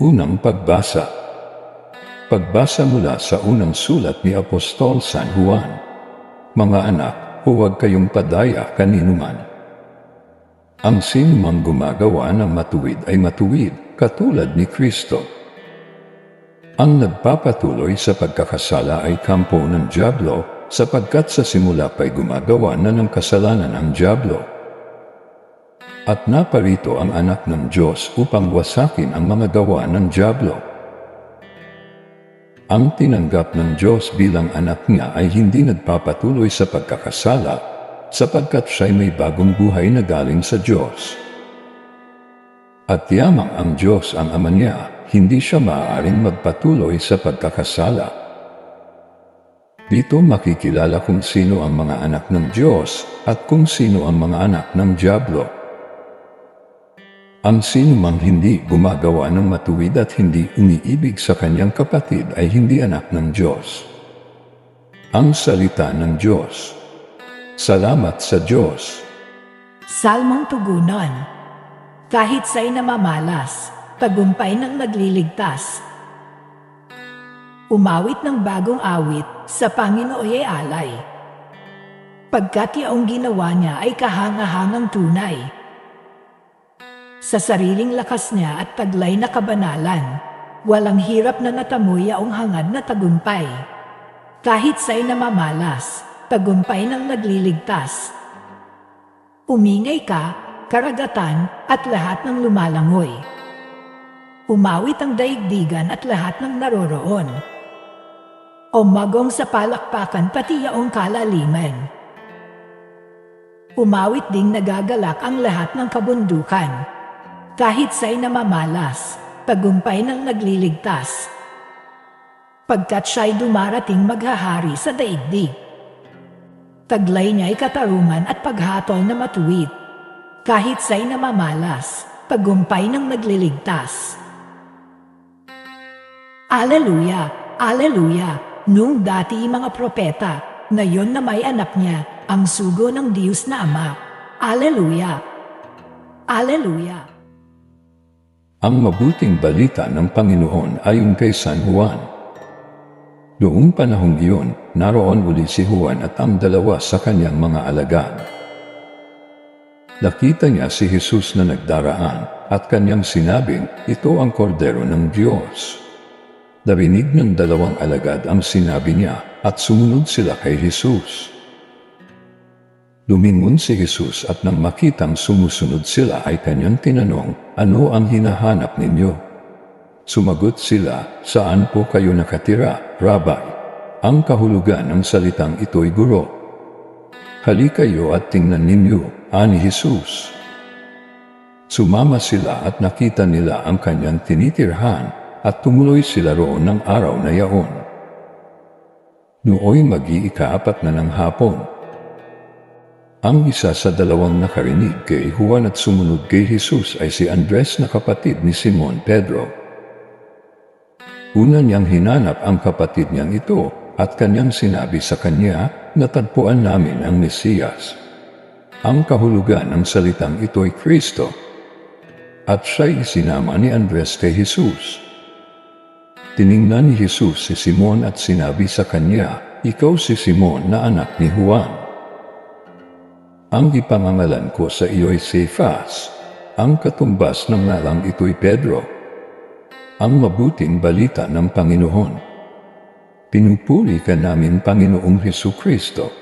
Unang pagbasa Pagbasa mula sa unang sulat ni Apostol San Juan. Mga anak, huwag kayong padaya kanino man. Ang sino mang gumagawa ng matuwid ay matuwid, katulad ni Kristo. Ang nagpapatuloy sa pagkakasala ay kampo ng Diablo, sapagkat sa simula pa'y gumagawa na ng kasalanan ang Diablo. At naparito ang anak ng Diyos upang wasakin ang mga gawa ng Diablo. Ang tinanggap ng Diyos bilang anak niya ay hindi nagpapatuloy sa pagkakasala, sapagkat siya'y may bagong buhay na galing sa Diyos. At yamang ang Diyos ang ama niya, hindi siya maaaring magpatuloy sa pagkakasala. Dito makikilala kung sino ang mga anak ng Diyos at kung sino ang mga anak ng Diablo. Ang sino mang hindi gumagawa ng matuwid at hindi umiibig sa kanyang kapatid ay hindi anak ng Diyos. Ang salita ng Diyos. Salamat sa Diyos. Salmong tugunan. Kahit sa'y namamalas, tagumpay ng nagliligtas. Umawit ng bagong awit sa Panginooy alay. Pagkat yaong ginawa niya ay kahangahangang tunay. Sa sariling lakas niya at taglay na kabanalan, walang hirap na natamoy yaong hangad na tagumpay. Kahit sa'y namamalas, tagumpay ng nagliligtas. Umingay ka, karagatan, at lahat ng lumalangoy. Umawit ang daigdigan at lahat ng naroroon. Umagong sa palakpakan pati yaong kalaliman. Umawit ding nagagalak ang lahat ng kabundukan. Kahit sa'y namamalas, tagumpay ng nagliligtas. Pagkat siya'y dumarating maghahari sa daigdig. Taglay niya'y katarungan at paghatol na matuwid. Kahit sa'y namamalas, tagumpay ng nagliligtas. Aleluya! Aleluya! Nung dati mga propeta, ngayon na may anak niya, ang sugo ng Diyos na Ama. Aleluya! Aleluya! Ang mabuting balita ng Panginoon ayon kay San Juan. Noong panahong iyon, naroon uli si Juan at ang dalawa sa kanyang mga alagad. Nakita niya si Jesus na nagdaraan at kanyang sinabing, ito ang kordero ng Diyos. Narinig ng dalawang alagad ang sinabi niya at sumunod sila kay Jesus. Lumingon si Jesus at nang makitang sumusunod sila ay kanyang tinanong, ano ang hinahanap ninyo? Sumagot sila, saan po kayo nakatira, Rabbi? Ang kahulugan ng salitang ito'y guro. Hali kayo at tingnan ninyo, ani Jesus. Sumama sila at nakita nila ang kanyang tinitirhan at tumuloy sila roon ng araw na yaon. Nooy mag-iikaapat na ng hapon. Ang isa sa dalawang nakarinig kay Juan at sumunod kay Jesus ay si Andres na kapatid ni Simon Pedro. Una niyang hinanap ang kapatid niyang ito at kanyang sinabi sa kanya, natagpuan namin ang Mesiyas. Ang kahulugan ng salitang ito ay Kristo. At siya'y isinama ni Andres kay Jesus. Tiningnan ni Jesus si Simon at sinabi sa kanya, Ikaw si Simon na anak ni Juan. Ang ipangangalan ko sa iyo ay Cephas, ang katumbas ng ngalang ito'y Pedro. Ang mabuting balita ng Panginoon. Pinupuri ka namin Panginoong Heso Kristo